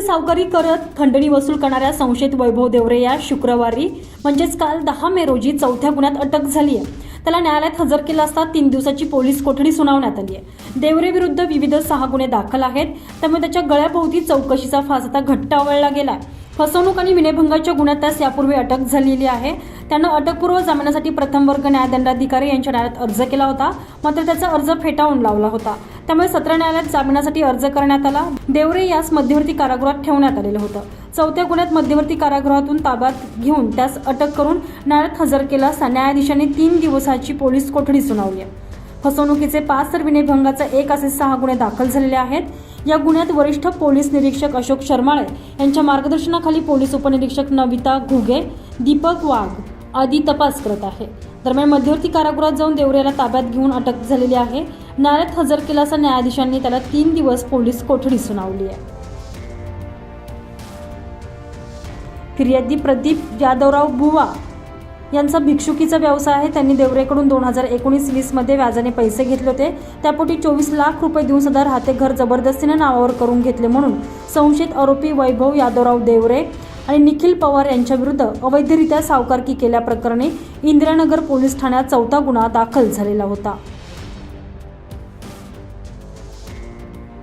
सावकारी करत खंडणी वसूल करणाऱ्या संशयित वैभव देवरे या शुक्रवारी म्हणजेच काल दहा मे रोजी चौथ्या गुन्ह्यात अटक झाली आहे. त्याला न्यायालयात हजर केला असता तीन दिवसाची पोलीस कोठडी सुनावण्यात आली आहे. देवरे विरुद्ध विविध सहा गुन्हे दाखल आहेत. त्यामुळे त्याच्या गळ्याभोवती चौकशीचा फास आता घट्ट आवळला गेला फसवणूक आणि विनयभंगाच्या गुन्ह्यात त्यास यापूर्वी अटक झालेली आहे. त्यानं अटकपूर्व जामिनासाठी प्रथम वर्ग न्यायदंडाधिकारी यांच्या न्यायालयात अर्ज केला होता. मात्र त्याचा अर्ज फेटाळून लावला होता. त्यामुळे सत्र न्यायालयात जामिनासाठी अर्ज करण्यात आला. देवरे यास मध्यवर्ती कारागृहात ठेवण्यात आलेलं होतं. चौथ्या गुन्ह्यात मध्यवर्ती कारागृहातून ताब्यात घेऊन त्यास अटक करून न्यायालयात हजर केला असता न्यायाधीशांनी तीन दिवसाची पोलीस कोठडी सुनावली आहे. फसवणुकीचे पाच तर विनयभंगाचा एक असे सहा गुन्हे दाखल झालेले आहेत. या गुन्ह्यात वरिष्ठ पोलीस निरीक्षक अशोक शर्माळे यांच्या मार्गदर्शनाखाली पोलीस उपनिरीक्षक नविता घुगे दीपक वाघ आदी तपास करत आहे. दरम्यान मध्यवर्ती कारागृहात जाऊन देवऱ्याला ताब्यात घेऊन अटक झालेली आहे. न्यायालयात हजर केला न्यायाधीशांनी त्याला तीन दिवस पोलीस कोठडी सुनावली आहे. फिर्यादी प्रदीप यादवराव बुवा यांचा भिक्षुकीचा व्यवसाय आहे. त्यांनी देवरेकडून दोन हजार एकोणीस वीसमध्ये व्याजाने पैसे घेतले होते. त्यापोटी चोवीस लाख रुपये देऊन सदर हाते घर जबरदस्तीने नावावर करून घेतले म्हणून संशयित आरोपी वैभव यादवराव देवरे आणि निखिल पवार यांच्या विरुद्ध अवैधरित्या सावकारकी केल्याप्रकरणी इंदिरानगर पोलीस ठाण्यात चौथा गुन्हा दाखल झालेला होता.